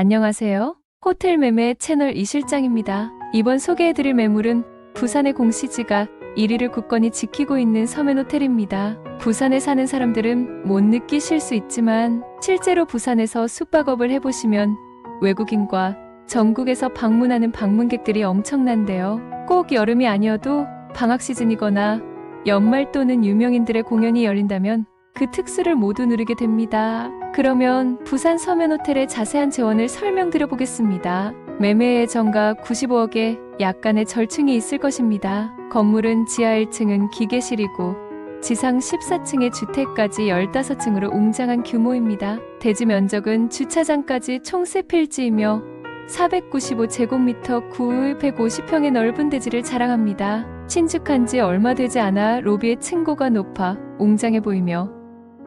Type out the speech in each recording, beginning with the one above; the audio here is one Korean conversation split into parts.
안녕하세요. 호텔 매매 채널 이실장입니다. 이번 소개해드릴 매물은 부산의 공시지가 1위를 굳건히 지키고 있는 서면 호텔입니다. 부산에 사는 사람들은 못 느끼실 수 있지만 실제로 부산에서 숙박업을 해보시면 외국인과 전국에서 방문하는 방문객들이 엄청난데요. 꼭 여름이 아니어도 방학 시즌이거나 연말 또는 유명인들의 공연이 열린다면 그 특수를 모두 누리게 됩니다. 그러면 부산 서면 호텔의 자세한 재원을 설명드려 보겠습니다. 매매 예정가 95억에 약간의 절충이 있을 것입니다. 건물은 지하 1층은 기계실이고 지상 14층의 주택까지 15층으로 웅장한 규모입니다. 대지 면적은 주차장까지 총 3필지이며 495제곱미터 구 150평의 넓은 대지를 자랑합니다. 신축한 지 얼마 되지 않아 로비의 층고가 높아 웅장해 보이며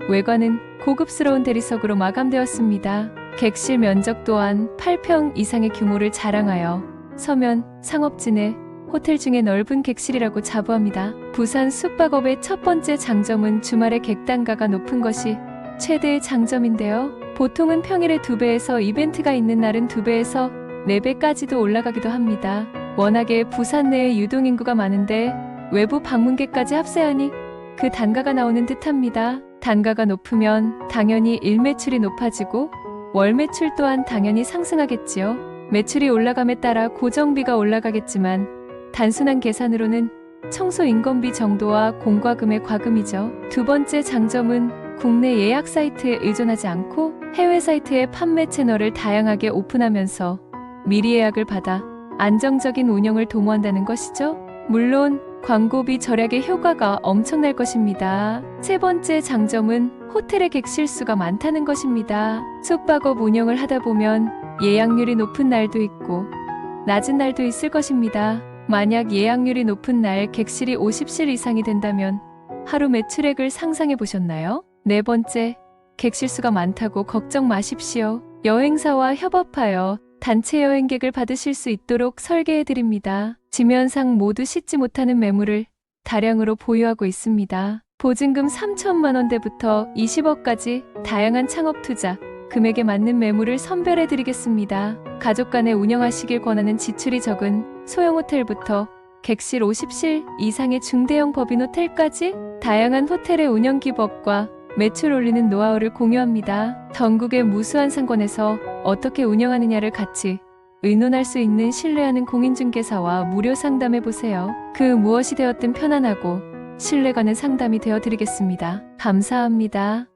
외관은 고급스러운 대리석으로 마감되었습니다. 객실 면적 또한 8평 이상의 규모를 자랑하여 서면 상업진의 호텔 중에 넓은 객실이라고 자부합니다. 부산 숙박업의 첫 번째 장점은 주말에 객단가가 높은 것이 최대의 장점인데요. 보통은 평일에 2배에서 이벤트가 있는 날은 2배에서 4배까지도 올라가기도 합니다. 워낙에 부산 내에 유동인구가 많은데 외부 방문객까지 합세하니 그 단가가 나오는 듯합니다. 단가가 높으면 당연히 일 매출이 높아지고 월 매출 또한 당연히 상승하겠지요. 매출이 올라감에 따라 고정비가 올라가겠지만 단순한 계산으로는 청소 인건비 정도와 공과금의 과금이죠. 두 번째 장점은 국내 예약 사이트에 의존하지 않고 해외 사이트의 판매 채널을 다양하게 오픈하면서 미리 예약을 받아 안정적인 운영을 도모한다는 것이죠. 물론 광고비 절약의 효과가 엄청날 것입니다. 세 번째 장점은 호텔의 객실 수가 많다는 것입니다. 숙박업 운영을 하다 보면 예약률이 높은 날도 있고 낮은 날도 있을 것입니다. 만약 예약률이 높은 날 객실이 50실 이상이 된다면 하루 매출액을 상상해 보셨나요? 네 번째, 객실 수가 많다고 걱정 마십시오. 여행사와 협업하여 단체 여행객을 받으실 수 있도록 설계해 드립니다. 지면상 모두 씻지 못하는 매물을 다량으로 보유하고 있습니다. 보증금 3천만 원대부터 20억까지 다양한 창업 투자, 금액에 맞는 매물을 선별해 드리겠습니다. 가족 간에 운영하시길 권하는 지출이 적은 소형 호텔부터 객실 50실 이상의 중대형 법인 호텔까지 다양한 호텔의 운영 기법과 매출 올리는 노하우를 공유합니다. 전국의 무수한 상권에서 어떻게 운영하느냐를 같이 의논할 수 있는 신뢰하는 공인중개사와 무료 상담해 보세요. 그 무엇이 되었든 편안하고 신뢰가는 상담이 되어 드리겠습니다. 감사합니다.